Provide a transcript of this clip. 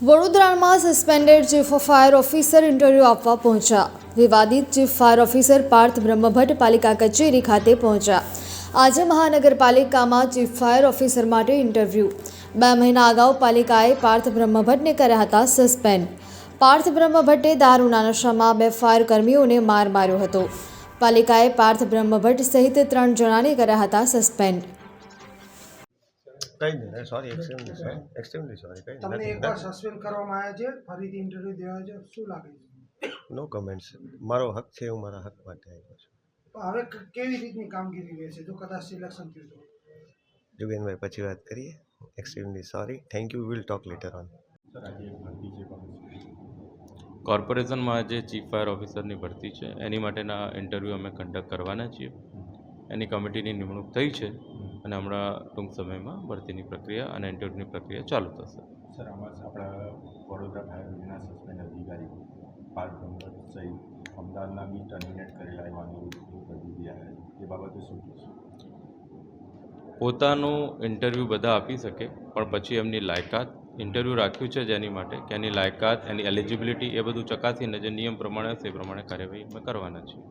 વડોદરામાં suspended chief fire officer interview આપવા પહોંચ્યા. વિવાદિત chief fire officer Parth Brahmbhatt પાલિકા કચેરી ખાતે પહોંચ્યા. આજે મહાનગરપાલિકામાં ચીફ ફાયર ઓફિસર માટે ઇન્ટરવ્યૂ બે મહિના અગાઉ પાલિકાએ પાર્થ બ્રહ્મભટ્ટને કર્યા હતા સસ્પેન્ડ પાર્થ બ્રહ્મભટ્ટે દારૂના નશામાં બે ફાયર કર્મીઓને માર માર્યો હતો. પાલિકાએ પાર્થ બ્રહ્મભટ્ટ સહિત ત્રણ જણાને કર્યા હતા સસ્પેન્ડ કઈ નહીં sorry extremely sorry extremely sorry કઈ તમને એકવાર સસ્પેન્ડ કરવામાં આવ્યા છે ફરીથી ઇન્ટરવ્યુ દેવા છે શું લાગે છે? નો કમેન્ટ્સ મારો હક છે હું મારા હક માટે આવ્યો છું. હવે કેવી રીતની કામગીરી રહેશે જો કદાચ સિલેક્શન થયું તો? જુગેનભાઈ પછી વાત કરીએ. Extremely sorry thank you will talk later on કોર્પોરેશનમાં આજે ચીફ ફાયર ઓફિસરની ભરતી છે એની માટેના ઇન્ટરવ્યૂ અમે કન્ડક્ટ કરવાના છીએ. એની કમિટીની નિમણૂક થઈ છે. અને હમણાં ટૂંક સમયમાં ભરતીની પ્રક્રિયા અને ઇન્ટરવ્યૂની પ્રક્રિયા ચાલુ થશે. સર આમાં આપણા વડોદરા ફાયર સસ્પેન્ડ અધિકારી પાર્થ સહિત અમદાવાદના બી ટર્મિનેટ કરેલા એવાનું કરી દીધા એ બાબતે શું પોતાનું ઇન્ટરવ્યૂ બધા આપી શકે પણ પછી એમની લાયકાત ઇન્ટરવ્યૂ રાખ્યું છે જેની માટે કે એની લાયકાત એની એલિજિબિલિટી એ બધું ચકાસીને જે નિયમ પ્રમાણે હશે એ પ્રમાણે કાર્યવાહી અમે કરવાના છીએ.